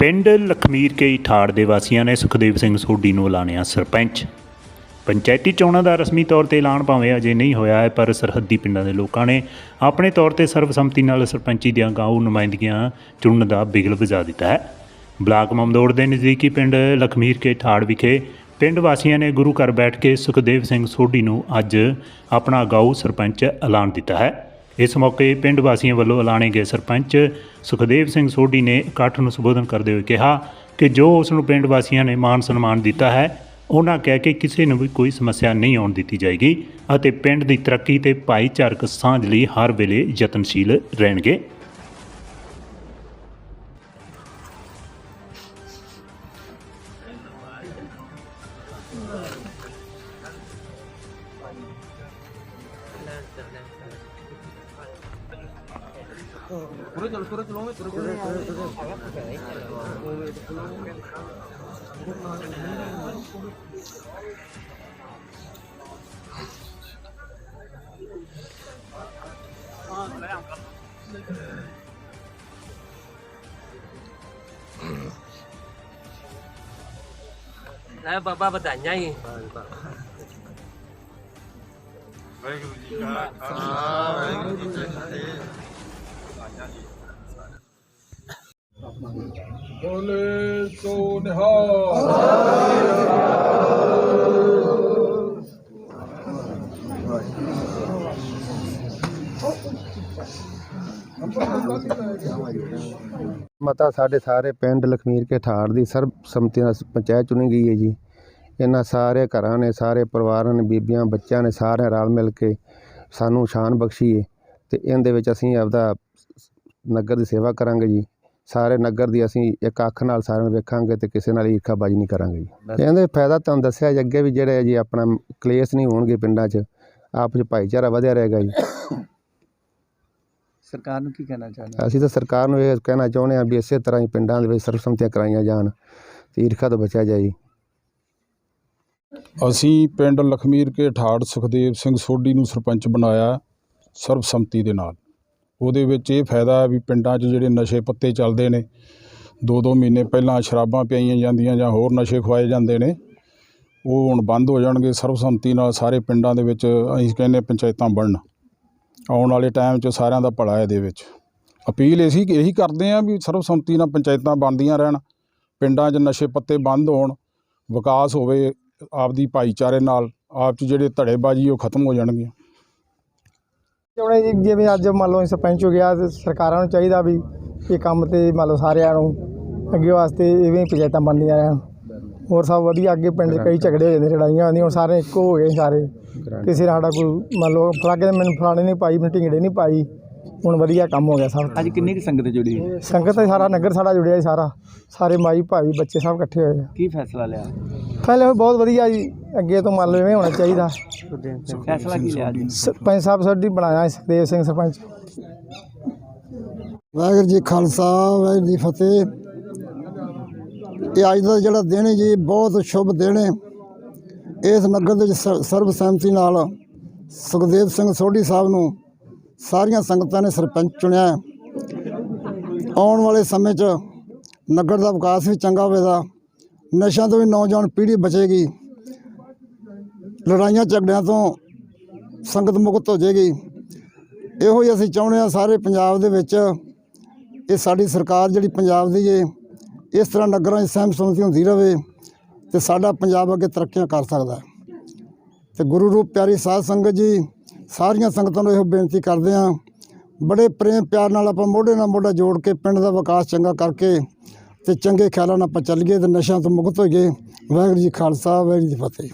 ਪਿੰਡ ਲਖਮੀਰ ਕੇ ਠਾੜ ਦੇ ਵਾਸੀਆਂ ਨੇ ਸੁਖਦੇਵ ਸਿੰਘ ਸੋਢੀ ਨੂੰ ਐਲਾਨਿਆ ਸਰਪੰਚ। ਪੰਚਾਇਤੀ ਚੋਣਾਂ ਦਾ ਰਸਮੀ ਤੌਰ ਤੇ ਐਲਾਨ ਭਾਵੇਂ ਅਜੇ ਨਹੀਂ ਹੋਇਆ ਹੈ, ਪਰ ਸਰਹੱਦੀ ਪਿੰਡਾਂ ਦੇ ਲੋਕਾਂ ਨੇ ਆਪਣੇ ਤੌਰ ਤੇ ਸਰਬਸੰਮਤੀ ਨਾਲ ਸਰਪੰਚੀ ਦੀਆਂ ਗਾਉ ਨੁਮਾਇੰਦਗੀਆਂ ਚੁਣਨ ਦਾ ਬਿਗਲ ਵਜਾ ਦਿੱਤਾ ਹੈ। ਬਲਾਕ ਮਮਦੋੜ ਦੇ ਨਜ਼ਦੀਕੀ ਪਿੰਡ ਲਖਮੀਰ ਕੇ ਠਾੜ ਵਿਖੇ ਪਿੰਡ ਵਾਸੀਆਂ ਨੇ ਗੁਰੂ ਘਰ ਬੈਠ ਕੇ ਸੁਖਦੇਵ ਸਿੰਘ ਸੋਢੀ ਨੂੰ ਅੱਜ ਆਪਣਾ ਗਾਉ ਸਰਪੰਚ ਐਲਾਨ ਦਿੱਤਾ ਹੈ। ਇਸ ਮੌਕੇ ਪਿੰਡ ਵਾਸੀਆਂ ਵੱਲੋਂ ਐਲਾਨੇ ਗਏ ਸਰਪੰਚ ਸੁਖਦੇਵ ਸਿੰਘ ਸੋਢੀ ਨੇ ਇਕੱਠ ਨੂੰ ਸੰਬੋਧਨ ਕਰਦੇ ਹੋਏ ਕਿਹਾ ਕਿ ਜੋ ਉਸ ਨੂੰ ਪਿੰਡ ਵਾਸੀਆਂ ਨੇ ਮਾਨ ਸਨਮਾਨ ਦਿੱਤਾ ਹੈ, ਉਹਨਾਂ ਕਹਿ ਕੇ ਕਿਸੇ ਨੂੰ ਵੀ ਕੋਈ ਸਮੱਸਿਆ ਨਹੀਂ ਆਉਣ ਦਿੱਤੀ ਜਾਏਗੀ ਅਤੇ ਪਿੰਡ ਦੀ ਤਰੱਕੀ ਤੇ ਭਾਈਚਾਰਕ ਸਾਂਝ ਲਈ ਹਰ ਵੇਲੇ ਯਤਨਸ਼ੀਲ ਰਹਿਣਗੇ। Nah, bapak bertanya ini. ਬੋਲੇ ਸੋ ਨਿਹਾਲ। ਮਤਾ, ਸਾਡੇ ਸਾਰੇ ਪਿੰਡ ਲਖਮੀਰ ਕੇ ਠਾੜ ਦੀ ਸਰਬ ਸੰਮਤੀ ਨਾਲ ਪੰਚਾਇਤ ਚੁਣੀ ਗਈ ਹੈ ਜੀ। ਇਹਨਾਂ ਸਾਰੇ ਘਰਾਂ ਨੇ, ਸਾਰੇ ਪਰਿਵਾਰਾਂ ਨੇ, ਬੀਬੀਆਂ, ਬੱਚਿਆਂ ਨੇ ਸਾਰਿਆਂ ਰਲ ਮਿਲ ਕੇ ਸਾਨੂੰ ਸ਼ਾਨ ਬਖਸ਼ੀ ਹੈ ਤੇ ਇਹਦੇ ਵਿੱਚ ਅਸੀਂ ਆਪਦਾ ਨਗਰ ਦੀ ਸੇਵਾ ਕਰਾਂਗੇ ਜੀ। ਸਾਰੇ ਨਗਰ ਦੀ ਅਸੀਂ ਇੱਕ ਅੱਖ ਨਾਲ ਸਾਰਿਆਂ ਨੂੰ ਵੇਖਾਂਗੇ ਤੇ ਕਿਸੇ ਨਾਲ ਈਰਖਾਬਾਜ਼ੀ ਨਹੀਂ ਕਰਾਂਗੇ ਜੀ। ਇਹਦੇ ਫਾਇਦਾ ਤੁਹਾਨੂੰ ਦੱਸਿਆ ਜੀ ਅੱਗੇ ਵੀ ਜਿਹੜੇ ਜੀ ਆਪਣਾ ਕਲੇਸ਼ ਨਹੀਂ ਹੋਣਗੇ ਪਿੰਡਾਂ 'ਚ ਆਪਸ 'ਚ ਭਾਈਚਾਰਾ ਵਧਿਆ ਰਹੇਗਾ ਜੀ। ਸਰਕਾਰ ਨੂੰ ਕੀ ਕਹਿਣਾ ਚਾਹੁੰਦੇ ਅਸੀਂ ਤਾਂ ਸਰਕਾਰ ਨੂੰ ਇਹ ਕਹਿਣਾ ਚਾਹੁੰਦੇ ਹਾਂ ਵੀ ਇਸੇ ਤਰ੍ਹਾਂ ਹੀ ਪਿੰਡਾਂ ਦੇ ਵਿੱਚ ਸਰਬਸੰਮਤੀਆਂ ਕਰਾਈਆਂ ਜਾਣ ਤੇ ਈਰਖਾ ਤੋਂ ਬਚਿਆ ਜਾਏ ਜੀ। ਅਸੀਂ ਪਿੰਡ ਲਖਮੀਰ ਕੇ ਠਾੜ ਸੁਖਦੇਵ ਸਿੰਘ ਸੋਢੀ ਨੂੰ ਸਰਪੰਚ ਬਣਾਇਆ ਸਰਬਸੰਮਤੀ ਦੇ ਨਾਲ। ਉਹਦੇ ਵਿੱਚ ਇਹ ਫਾਇਦਾ ਹੈ ਵੀ ਪਿੰਡਾਂ 'ਚ ਜਿਹੜੇ ਨਸ਼ੇ ਪੱਤੇ ਚੱਲਦੇ ਨੇ ਦੋ ਦੋ ਮਹੀਨੇ ਪਹਿਲਾਂ ਸ਼ਰਾਬਾਂ ਪਿਆਈਆਂ ਜਾਂਦੀਆਂ ਜਾਂ ਹੋਰ ਨਸ਼ੇ ਖਵਾਏ ਜਾਂਦੇ ਨੇ, ਉਹ ਹੁਣ ਬੰਦ ਹੋ ਜਾਣਗੇ, ਸਰਬਸੰਮਤੀ ਨਾਲ ਸਾਰੇ ਪਿੰਡਾਂ ਦੇ ਵਿੱਚ ਅਸੀਂ ਕਹਿੰਦੇ ਪੰਚਾਇਤਾਂ ਬਣਨ, ਆਉਣ ਵਾਲੇ ਟਾਈਮ 'ਚ ਸਾਰਿਆਂ ਦਾ ਭਲਾ ਹੈ ਇਹਦੇ ਵਿੱਚ। ਅਪੀਲ ਅਸੀਂ ਇਹੀ ਕਰਦੇ ਹਾਂ ਵੀ ਸਰਬਸੰਮਤੀ ਨਾਲ ਪੰਚਾਇਤਾਂ ਬਣਦੀਆਂ ਰਹਿਣ, ਪਿੰਡਾਂ 'ਚ ਨਸ਼ੇ ਪੱਤੇ ਬੰਦ ਹੋਣ, ਵਿਕਾਸ ਹੋਵੇ ਆਪਦੀ ਭਾਈਚਾਰੇ ਨਾਲ, ਆਪ 'ਚ ਜਿਹੜੇ ਧੜੇਬਾਜ਼ੀ ਉਹ ਖਤਮ ਹੋ ਜਾਣਗੀਆਂ। ਚਾਹੁੰਦੇ ਜੀ ਜਿਵੇਂ ਅੱਜ ਮੰਨ ਲਓ ਸਰਪੰਚ ਹੋ ਗਿਆ ਤੇ ਸਰਕਾਰਾਂ ਨੂੰ ਚਾਹੀਦਾ ਵੀ ਇਹ ਕੰਮ ਤੇ ਮੰਨ ਲਓ ਸਾਰਿਆਂ ਨੂੰ ਅੱਗੇ ਵਾਸਤੇ ਇਵੇਂ ਹੀ ਪੰਚਾਇਤਾਂ ਬਣਦੀਆਂ ਰਹਿਣ। ਹੋਰ ਸਭ ਵਧੀਆ ਅੱਗੇ ਪਿੰਡ 'ਚ ਕਈ ਝਗੜੇ ਹੋ ਜਾਂਦੇ ਲੜਾਈਆਂ ਹੁੰਦੀਆਂ ਹੁਣ ਸਾਰੇ ਇੱਕੋ ਹੋ ਗਏ ਸਾਰੇ। ਕਿਸੇ ਦਾ ਸਾਡਾ ਕੋਈ ਮੰਨ ਲਓ ਫਲਾਗੇ ਮੈਨੂੰ ਫਲਾਣੇ ਨਹੀਂ ਪਾਈ ਮੈਨੂੰ ਢਿੰਗੜੇ ਨਹੀਂ ਪਾਈ ਹੁਣ ਵਧੀਆ ਕੰਮ ਹੋ ਗਿਆ ਸਭ। ਅੱਜ ਕਿੰਨੀ ਕੁ ਸੰਗਤ ਜੁੜੀ ਹੈ? ਸੰਗਤ ਦਾ ਸਾਰਾ ਨਗਰ ਸਾਡਾ ਜੁੜਿਆ ਜੀ ਸਾਰਾ। ਸਾਰੇ ਮਾਈ ਭਾਈ ਬੱਚੇ ਸਭ ਇਕੱਠੇ ਹੋਏ ਆ। ਕੀ ਫੈਸਲਾ ਲਿਆ? ਪਹਿਲੇ ਬਹੁਤ ਵਧੀਆ ਜੀ। ਅੱਗੇ ਤੋਂ ਮੰਨ ਲਓ ਇਵੇਂ ਹੋਣਾ ਚਾਹੀਦਾ। ਫੈਸਲਾ ਕੀ ਲਿਆ ਜੀ? ਸਰਪੰਚ ਸਾਹਿਬ ਸਾਡੀ ਬਣਾਇਆ ਸੁਖਦੇਵ ਸਿੰਘ ਸਰਪੰਚ। ਵਾਹਿਗੁਰੂ ਜੀ ਖਾਲਸਾ ਵਾਹਿਗੁਰੂ ਜੀ ਫਤਿਹ। ਇਹ ਅੱਜ ਦਾ ਜਿਹੜਾ ਦਿਨ ਹੈ ਜੀ ਬਹੁਤ ਸ਼ੁਭ ਦਿਨ ਹੈ। ਇਸ ਨਗਰ ਦੇ ਵਿੱਚ ਸ- ਸਰਬਸੰਮਤੀ ਨਾਲ ਸੁਖਦੇਵ ਸਿੰਘ ਸੋਢੀ ਸਾਹਿਬ ਨੂੰ ਸਾਰੀਆਂ ਸੰਗਤਾਂ ਨੇ ਸਰਪੰਚ ਚੁਣਿਆ। ਆਉਣ ਵਾਲੇ ਸਮੇਂ 'ਚ ਨਗਰ ਦਾ ਵਿਕਾਸ ਵੀ ਚੰਗਾ ਹੋਵੇਗਾ। ਨਸ਼ਿਆਂ ਤੋਂ ਵੀ ਨੌਜਵਾਨ ਪੀੜ੍ਹੀ ਬਚੇਗੀ। ਲੜਾਈਆਂ ਝਗੜਿਆਂ ਤੋਂ ਸੰਗਤ ਮੁਕਤ ਹੋ ਜਾਏਗੀ। ਇਹੋ ਹੀ ਅਸੀਂ ਚਾਹੁੰਦੇ ਹਾਂ ਸਾਰੇ ਪੰਜਾਬ ਦੇ ਵਿੱਚ ਇਹ ਸਾਡੀ ਸਰਕਾਰ ਜਿਹੜੀ ਪੰਜਾਬ ਦੀ ਏ, ਇਸ ਤਰ੍ਹਾਂ ਨਗਰਾਂ 'ਚ ਸਹਿਮ ਸੁਣਤੀ ਹੁੰਦੀ ਰਹੇ ਤੇ ਸਾਡਾ ਪੰਜਾਬ ਅੱਗੇ ਤਰੱਕੀਆਂ ਕਰ ਸਕਦਾ ਹੈ। ਤੇ ਗੁਰੂ ਰੂਪ ਪਿਆਰੀ ਸਾਧ ਸੰਗਤ ਜੀ, ਸਾਰੀਆਂ ਸੰਗਤਾਂ ਨੂੰ ਇਹੋ ਬੇਨਤੀ ਕਰਦੇ ਹਾਂ, ਬੜੇ ਪ੍ਰੇਮ ਪਿਆਰ ਨਾਲ ਆਪਾਂ ਮੋਢੇ ਨਾਲ ਮੋਢਾ ਜੋੜ ਕੇ ਪਿੰਡ ਦਾ ਵਿਕਾਸ ਚੰਗਾ ਕਰਕੇ ਤੇ ਚੰਗੇ ਖਿਆਲਾਂ ਨਾਲ ਆਪਾਂ ਚੱਲੀਏ ਤੇ ਨਸ਼ਿਆਂ ਤੋਂ ਮੁਕਤ ਹੋਈਏ। ਵਾਹਿਗੁਰੂ ਜੀ ਖਾਲਸਾ, ਵਾਹਿਗੁਰੂ ਜੀ ਫਤਿਹ।